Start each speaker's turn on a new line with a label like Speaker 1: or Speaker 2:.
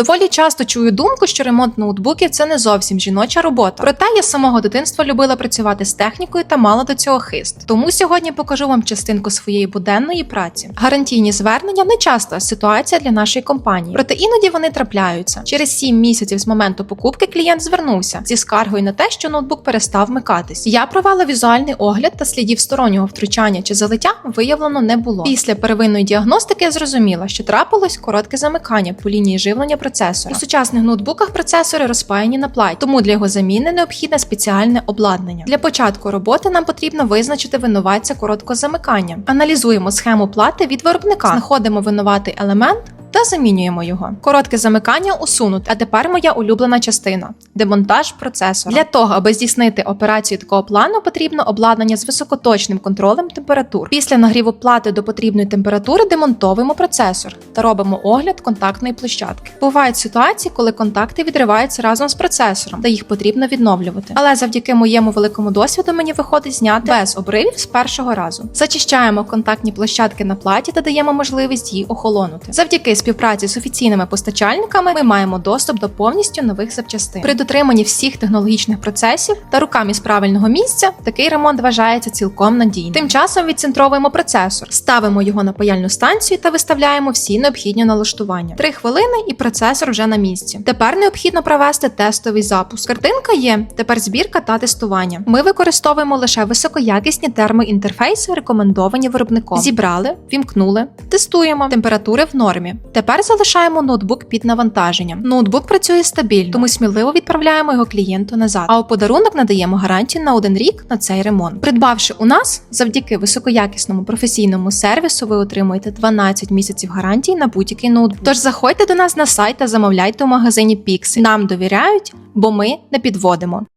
Speaker 1: Доволі часто чую думку, що ремонт ноутбуків це не зовсім жіноча робота. Проте я з самого дитинства любила працювати з технікою та мала до цього хист. Тому сьогодні покажу вам частинку своєї буденної праці. Гарантійні звернення не часто ситуація для нашої компанії, проте іноді вони трапляються. Через 7 місяців з моменту покупки клієнт звернувся зі скаргою на те, що ноутбук перестав вмикатись. Я провела візуальний огляд та слідів стороннього втручання чи залиття виявлено не було. Після первинної діагностики я зрозуміла, що трапилось коротке замикання по лінії живлення процесора. У сучасних ноутбуках процесори розпаяні на платі, тому для його заміни необхідне спеціальне обладнання. Для початку роботи нам потрібно визначити винуватця короткого замикання. Аналізуємо схему плати від виробника, знаходимо винуватий елемент. Та замінюємо його. Коротке замикання усунути. А тепер моя улюблена частина демонтаж процесора. Для того, аби здійснити операцію такого плану, потрібно обладнання з високоточним контролем температур. Після нагріву плати до потрібної температури демонтовуємо процесор та робимо огляд контактної площадки. Бувають ситуації, коли контакти відриваються разом з процесором, та їх потрібно відновлювати. Але завдяки моєму великому досвіду мені виходить зняти без обривів з першого разу. Зачищаємо контактні площадки на платі та даємо можливість їй охолонути. Завдяки співпраці з офіційними постачальниками ми маємо доступ до повністю нових запчастин. При дотриманні всіх технологічних процесів та руками з правильного місця такий ремонт вважається цілком надійним. Тим часом відцентровуємо процесор, ставимо його на паяльну станцію та виставляємо всі необхідні налаштування. Три хвилини і процесор вже на місці. Тепер необхідно провести тестовий запуск. Картинка є. Тепер збірка та тестування. Ми використовуємо лише високоякісні термоінтерфейси, рекомендовані виробником. Зібрали, вімкнули, тестуємо. Температури в нормі. Тепер залишаємо ноутбук під навантаженням. Ноутбук працює стабільно, тому сміливо відправляємо його клієнту назад. А у подарунок надаємо гарантію на один рік на цей ремонт. Придбавши у нас, завдяки високоякісному професійному сервісу, ви отримуєте 12 місяців гарантії на будь-який ноутбук. Тож заходьте до нас на сайт та замовляйте у магазині Pixel. Нам довіряють, бо ми не підводимо.